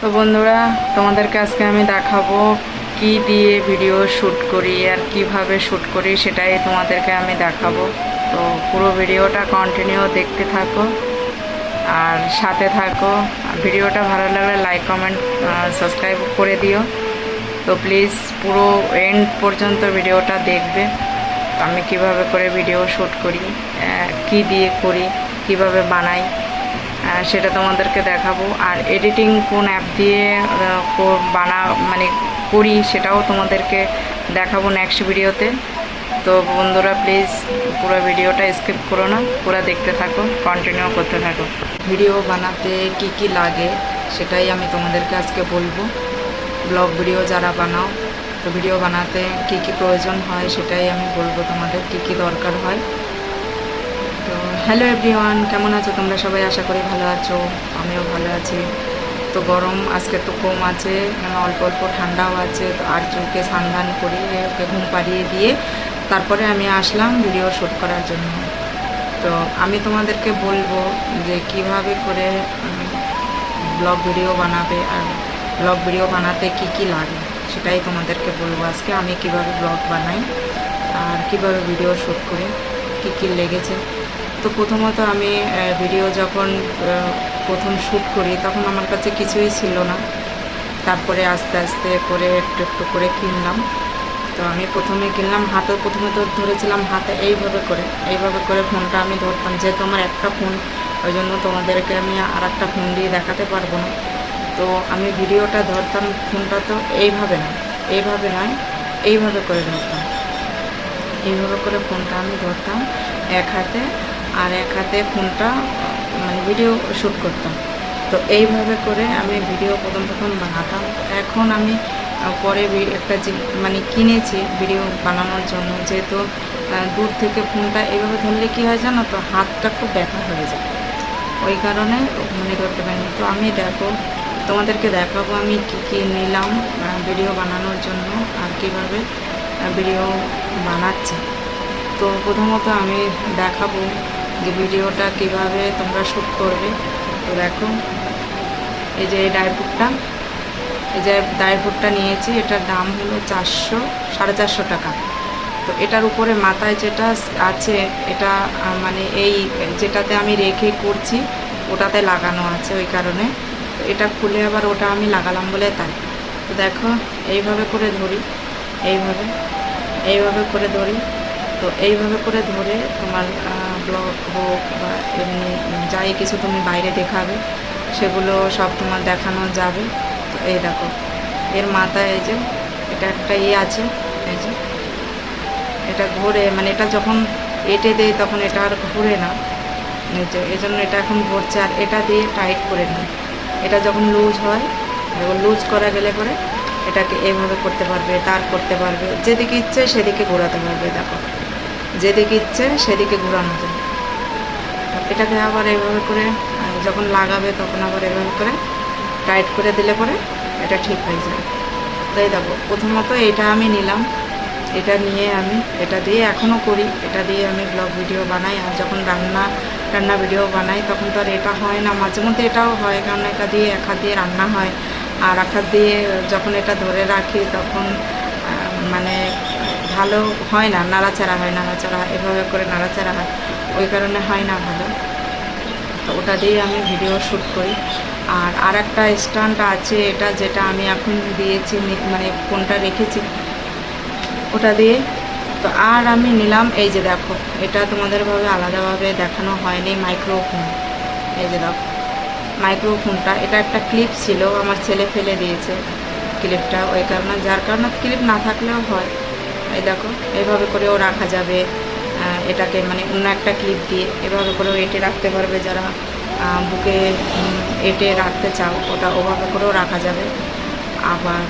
তো বন্ধুরা, তোমাদেরকে আজকে আমি দেখাবো কি দিয়ে ভিডিও শ্যুট করি আর কীভাবে শ্যুট করি সেটাই তোমাদেরকে আমি দেখাবো। তো পুরো ভিডিওটা কন্টিনিউ দেখতে থাকো আর সাথে থাকো। ভিডিওটা ভালো লাগলে লাইক কমেন্ট সাবস্ক্রাইব করে দিও। তো প্লিজ পুরো এন্ড পর্যন্ত ভিডিওটা দেখবে আমি কীভাবে করে ভিডিও শ্যুট করি কি দিয়ে করি, কীভাবে বানাই। সেটা তোমাদেরকে দেখাবো। আর এডিটিং কোন অ্যাপ দিয়ে বানা মানে করি সেটাও তোমাদেরকে দেখাবো নেক্সট ভিডিওতে তো। বন্ধুরা প্লিজ পুরো ভিডিওটা স্কিপ করো না, পুরো দেখতে থাকো কন্টিনিউ করতে থাকো। ভিডিও বানাতে কি কি লাগে, সেটাই আমি তোমাদেরকে আজকে বলব। ব্লগ ভিডিও যারা বানাও, তো ভিডিও বানাতে কি কি প্রয়োজন হয়, সেটাই আমি বলব তোমাদের, কি কি দরকার হয়। হ্যালো এভরিওয়ান কেমন আছো তোমরা সবাই? আশা করি ভালো আছো, আমিও ভালো আছি। তো গরম, আজকে তো কম আছে মানে অল্প অল্প ঠান্ডাও আছে, তো আর চোখে স্নান করিয়ে, ওকে ঘুম পাড়িয়ে দিয়ে তারপরে আমি আসলাম ভিডিও শ্যুট করার জন্য। তো আমি তোমাদেরকে বলব যে কীভাবে করে ব্লগ ভিডিও বানাবে আর ব্লগ ভিডিও বানাতে কি কি লাগে, সেটাই তোমাদেরকে বলব আজকে। আমি কীভাবে ব্লগ বানাই আর কীভাবে ভিডিও শ্যুট করি, কী কী লেগেছে তো প্রথমত আমি ভিডিও যখন প্রথম শ্যুট করি, তখন আমার কাছে কিছুই ছিল না। তারপরে আস্তে আস্তে করে একটু একটু করে কিনলাম। তো আমি প্রথমে কিনলাম হাতে, প্রথমে তো ধরেছিলাম হাতে এইভাবে করে এইভাবে করে ফোনটা আমি ধরতাম। যেহেতু আমার একটা ফোন ওই জন্য তোমাদেরকে আমি আর একটা ফোন দিয়ে দেখাতে পারব না। তো আমি ভিডিওটা ধরতাম ফোনটা তো এইভাবে না, এইভাবে নয়, এইভাবে করে ধরতাম। এইভাবে করে ফোনটা আমি ধরতাম এক হাতে আর এক হাতে ফোনটা মানে ভিডিও শ্যুট করতাম। তো এইভাবে করে আমি ভিডিও প্রথম প্রথম বানাতাম। এখন আমি পরে একটা মানে কিনেছি ভিডিও বানানোর জন্য, যেহেতু দূর থেকে ফোনটা এইভাবে ধরলে কী হয় জানো তো, হাতটা খুব ব্যথা হয়ে যায়। ওই কারণে মানে ধরতে পারিনি। তো আমি দেখো, তোমাদেরকে দেখাবো আমি কী কী নিলাম ভিডিও বানানোর জন্য আর কীভাবে ভিডিও বানাচ্ছি। তো প্রথমত আমি দেখাবো যে ভিডিওটা কীভাবে তোমরা শ্যুট করবে, তো দেখো। এই যে এই ডাইপুটটা এই যে ডাইপুটটা নিয়েছি, এটার দাম হলো চারশো, সাড়ে চারশো টাকা। তো এটার উপরে মাথায় যেটা আছে, এটা মানে এই যেটাতে আমি রেখে করছি, ওটাতে লাগানো আছে ওই কারণে। তো এটা খুলে আবার ওটা আমি লাগালাম বলে তাই। তো দেখো, এইভাবে করে ধরি, এইভাবে এইভাবে করে ধরি। তো এইভাবে করে ধরে তোমার ব্লগ হোক বা এমনি যাই কিছু তুমি বাইরে দেখাবে, সেগুলো সব তোমার দেখানো যাবে। তো এই দেখো, এর মাথায় এই যে, এটা একটা ইয়ে আছে, এই যে, এটা ঘোরে মানে এটা যখন এটে দেয় তখন এটা আর ঘুরে না। নিচে এই জন্য এটা এখন ঘুরছে, আর এটা দিয়ে টাইট করে নিই এটা যখন লুজ হয় যখন লুজ করা গেলে পরে এটাকে এভাবে করতে পারবে, তার করতে পারবে, যেদিকে ইচ্ছে সেদিকে ঘোরাতে পারবে, দেখো। যেদিকে ইচ্ছে সেদিকে ঘোরানো যায়। এটাকে আবার এভাবে করে যখন লাগাবে তখন আবার এভাবে করে টাইট করে দিলে পরে এটা ঠিক হয়ে যায়। তাই দেখো, প্রথমত এটা আমি নিলাম। এটা নিয়ে আমি, এটা দিয়ে এখনও করি। এটা দিয়ে আমি ব্লগ ভিডিও বানাই। আর যখন রান্না রান্না ভিডিও বানাই তখন তো আর এটা হয় না। মাঝে মধ্যে এটাও হয়, কারণ এটা দিয়ে এক হাত দিয়ে রান্না হয়। আর এক হাত দিয়ে যখন এটা ধরে রাখি তখন মানে ভালো হয় না, নাড়াচাড়া হয়, নাড়াচাড়া এভাবে করে নাড়াচাড়া হয়, ওই কারণে হয় না ভালো। তো ওটা দিয়ে আমি ভিডিও শ্যুট করি। আর আর একটা স্ট্যান্ড আছে এটা যেটা আমি এখন দিয়েছি মানে ফোনটা রেখেছি, ওটা দিয়ে। তো আর আমি নিলাম, এই যে দেখো, এটা তোমাদেরভাবে আলাদাভাবে দেখানো হয়নি মাইক্রোফোন এই যে দেখো মাইক্রোফোনটা এটা একটা ক্লিপ ছিল, আমার ছেলে ফেলে দিয়েছে ক্লিপটা ওই কারণে, যার কারণে ক্লিপ না থাকলেও হয়। এই দেখো এইভাবে করেও রাখা যাবে। এটাকে মানে অন্য একটা ক্লিপ দিয়ে এভাবে করেও এঁটে রাখতে পারবে যারা বুকে এঁটে রাখতে চাও, ওটা ওভাবে করেও রাখা যাবে। আবার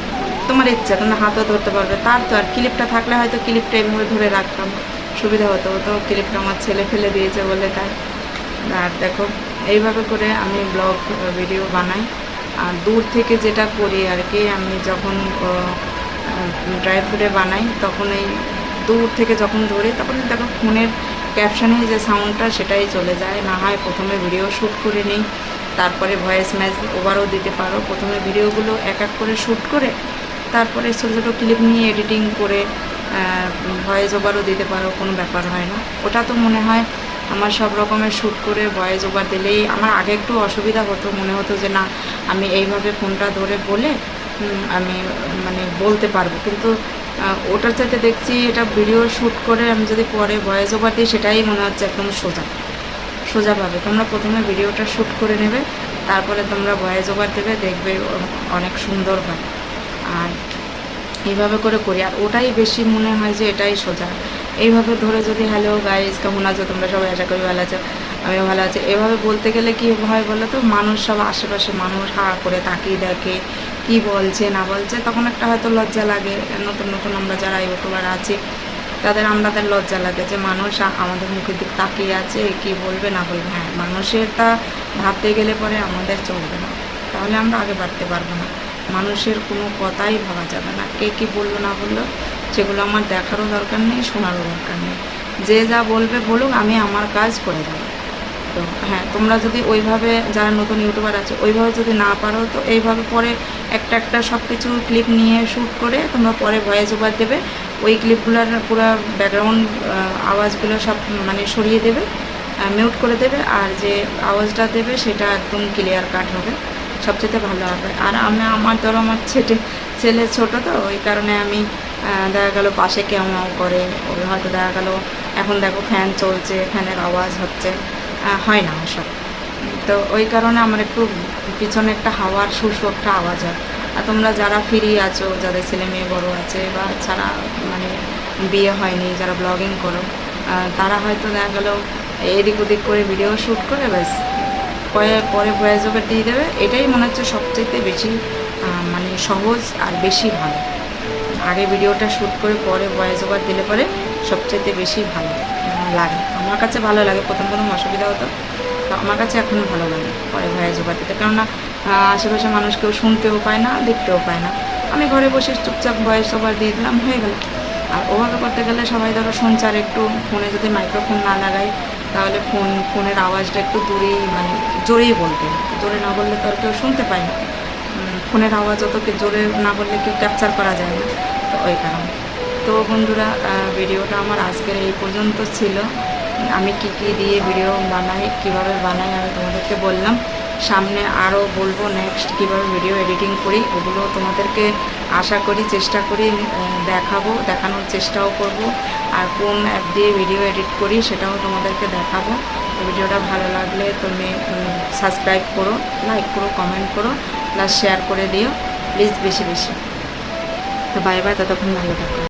তোমার ইচ্ছা, তোমরা হাতও ধরতে পারবে। তার তো আর ক্লিপটা থাকলে হয়তো ক্লিপটা এভাবে ধরে রাখতাম, সুবিধা হতো। তো ক্লিপটা আমার ছেলে ফেলে দিয়েছে বলে তাই। আর দেখো, এইভাবে করে আমি ব্লগ ভিডিও বানাই। আর দূর থেকে যেটা করি আর কি, আমি যখন ড্রাই ফ্রুটে বানাই, তখন এই দূর থেকে যখন ধরি, তখন দেখো ফোনের ক্যাপশনে যে সাউন্ডটা সেটাই চলে যায়। না হয় প্রথমে ভিডিও শ্যুট করে নিই, তারপরে ভয়েস ম্যাচ ওভারও দিতে পারো। প্রথমে ভিডিওগুলো এক এক করে শ্যুট করে, তারপরে ছোটো ছোটো ক্লিপ নিয়ে এডিটিং করে ভয়েস ওভারও দিতে পারো, কোনো ব্যাপার হয় না। ওটা তো মনে হয় আমার সব রকমের শ্যুট করে ভয়েস ওভার দিলেই আমার আগে একটু অসুবিধা হতো, মনে হতো যে না, আমি এইভাবে ফোনটা ধরে বলে আমি মানে বলতে পারব। কিন্তু ওটার চাইতে দেখছি এটা ভিডিও শ্যুট করে আমি যদি পরে ভয়েস ওভার দিই, সেটাই মনে হচ্ছে একদম সোজা। সোজাভাবে তোমরা প্রথমে ভিডিওটা শ্যুট করে নেবে, তারপরে তোমরা ভয়েস ওভার দেবে, দেখবে অনেক সুন্দর হয়। আর এইভাবে করে করি। আর ওটাই বেশি মনে হয় যে এটাই সোজা। এইভাবে ধরে যদি হ্যালো গাইজ কেমন আছো? তোমরা সবাই আশা করি ভালো আছো। আমিও ভালো আছি। এভাবে বলতে গেলে কি হয় বলো তো? মানুষ সব আশেপাশে মানুষ হা করে তাকিয়ে দেখে কি বলছে, না বলছে, তখন একটা হয়তো লজ্জা লাগে। নতুন নতুন আমরা যারা ইউটিউবার আছি, তাদের আমাদের লজ্জা লাগে যে মানুষ আমাদের মুখের দিক তাকিয়ে আছে, কি বলবে, না বলবে। হ্যাঁ মানুষের তা ভাবতে গেলে পরে আমাদের চলবে না। তাহলে আমরা আগে বাড়তে পারব না। মানুষের কোনো কথাই ভাবা যাবে না। কে কী বলল, না বলল, সেগুলো আমার দেখারও দরকার নেই, শোনারও দরকার নেই। যে যা বলবে বলুক, আমি আমার কাজ করে যাব তো হ্যাঁ তোমরা যদি ওইভাবে যারা নতুন ইউটিউবার আছে, ওইভাবে যদি না পারো, তো এইভাবে পরে একটা একটা সব কিছু ক্লিপ নিয়ে শ্যুট করে তোমরা পরে ভয়েস ওভার দেবে। ওই ক্লিপগুলোর পুরো ব্যাকগ্রাউন্ড আওয়াজগুলো সব মানে সরিয়ে দেবে মিউট করে দেবে, আর যে আওয়াজটা দেবে সেটা একদম ক্লিয়ার কাট হবে। সবচেয়ে ভালো হবে। আর আমি, আমার ধরো আমার ছেলে ছেলে ছোটো তো, ওই কারণে আমি দেখা গেলো পাশে কেমন করে ওই হয়তো দেখা গেল, এখন দেখো ফ্যান চলছে ফ্যানের আওয়াজ হচ্ছে। হয় না ওসব তো ওই কারণে আমার একটু পিছনে একটা হাওয়ার সুসু একটা আওয়াজ হয়। আর তোমরা যারা ফ্রি আছো, যাদের ছেলে মেয়ে বড়ো আছে বা যারা মানে বিয়ে হয়নি, যারা ব্লগিং করো তারা হয়তো দেখা গেলো এদিক ওদিক করে ভিডিও শ্যুট করে ব্যাস, পরে পরে ভয়েস ওভার দিয়ে দেবে। এটাই মনে হচ্ছে সবচেয়ে বেশি মানে সহজ আর বেশি ভালো। আগে ভিডিওটা শ্যুট করে পরে ভয়েস ওভার দিলে পরে সবচেয়ে বেশি ভালো। লাগে। আমার কাছে ভালো লাগে। প্রথম প্রথম অসুবিধা হতো। আমার কাছে এখন ভালো লাগে। পরে ভয়েস ওভার দিতে কেননা আশেপাশে মানুষ কেউ শুনতেও পায় না, দেখতেও পায় না। আমি ঘরে বসে চুপচাপ ভয়েস ওভার দিয়ে দিলাম, হয়ে গেল। আর ওভাবে করতে গেলে সবাই ধরো শুনছে একটু, ফোনে যদি মাইক্রোফোন না লাগাই তাহলে ফোন, ফোনের আওয়াজটা একটু দূরেই মানে জোরেই বলবে। জোরে না বললে তো আর কেউ শুনতে পায় না। ফোনের আওয়াজ অত কি জোরে না বললে কেউ ক্যাপচার করা যায় না। তো ওই কারণে। তো বন্ধুরা ভিডিওটা আমার আজকের এই পর্যন্ত ছিল। আমি কি কি দিয়ে ভিডিও বানাই, কীভাবে বানাই আমি তোমাদেরকে বললাম। সামনে আরও বলব নেক্সট কীভাবে ভিডিও এডিটিং করি, ওগুলো তোমাদেরকে আশা করি, চেষ্টা করি দেখাবো, দেখানোর চেষ্টাও করব। আর কোন অ্যাপ দিয়ে ভিডিও এডিট করি সেটাও তোমাদেরকে দেখাবো। ভিডিওটা ভালো লাগলে তুমি সাবস্ক্রাইব করো লাইক করো কমেন্ট করো প্লাস শেয়ার করে দিও প্লিজ বেশি বেশি। তো বাই বাই ততক্ষণ ভালো থাকো।